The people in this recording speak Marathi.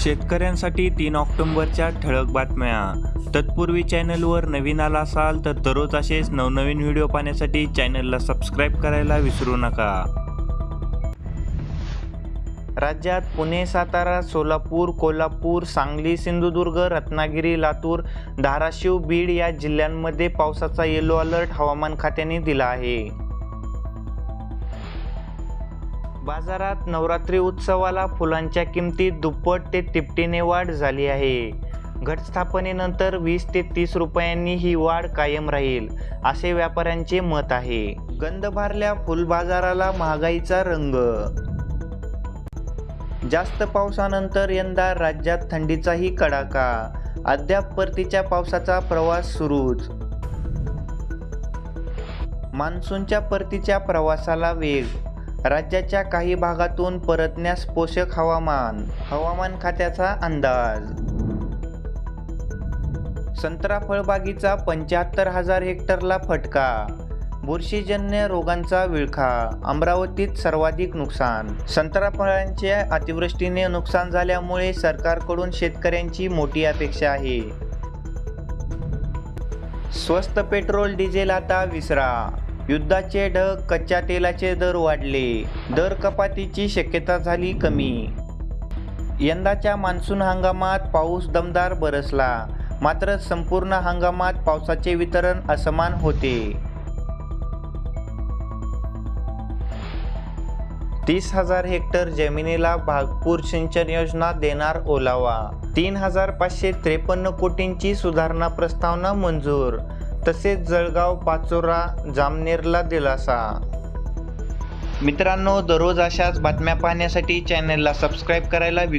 शेतकऱ्यांसाठी तीन ऑक्टोबरच्या ठळक बातम्या. तत्पूर्वी चॅनलवर नवीन आला असाल तर दररोज असेच नवनवीन व्हिडिओ पाहण्यासाठी चॅनलला सबस्क्राईब करायला विसरू नका. राज्यात पुणे सातारा सोलापूर कोल्हापूर सांगली सिंधुदुर्ग रत्नागिरी लातूर धाराशिव बीड या जिल्ह्यांमध्ये पावसाचा येलो अलर्ट हवामान खात्याने दिला आहे. बाजारात नवरात्री उत्सवाला फुलांच्या किमतीत दुप्पट ते तिपटीने वाढ झाली आहे. घटस्थापनेनंतर वीस ते तीस रुपयांनी ही वाढ कायम राहील असे व्यापाऱ्यांचे मत आहे. गंध भारल्या फुलबाजाराला महागाईचा रंग. जास्त पावसानंतर यंदा राज्यात थंडीचाही कडाका. अद्याप परतीच्या पावसाचा प्रवास सुरूच. मान्सूनच्या परतीच्या प्रवासाला वेग राज्याच्या काही भागातून परतण्यास पोषक हवामान हवामान खात्याचा अंदाज. संत्रा फळबागीचा पंच्याहत्तर हजार हेक्टरला फटका. बुरशीजन्य रोगांचा विळखा अमरावतीत सर्वाधिक नुकसान. संत्रा फळांच्या अतिवृष्टीने नुकसान झाल्यामुळे सरकारकडून शेतकऱ्यांची मोठी अपेक्षा आहे. स्वस्त पेट्रोल डिझेल आता विसरा. युद्धाचे ढग कच्च्या तेलाचे दर वाढले. दर कपातीची शक्यता झाली कमी. यंदाच्या मान्सून हंगामात पाऊस दमदार बरसला. मात्र संपूर्ण हंगामात पावसाचे वितरण असमान होते. तीस हजार हेक्टर जमिनीला भागपूर सिंचन योजना देणार ओलावा. तीन हजार पाचशे त्रेपन्न कोटींची सुधारणा प्रस्तावना मंजूर. तसेच जळगाव पाचोरा जामनेरला दिलासा. मित्रांनो दररोज अशाच बातम्या पाहण्यासाठी चॅनलला सबस्क्राईब करायला विसरू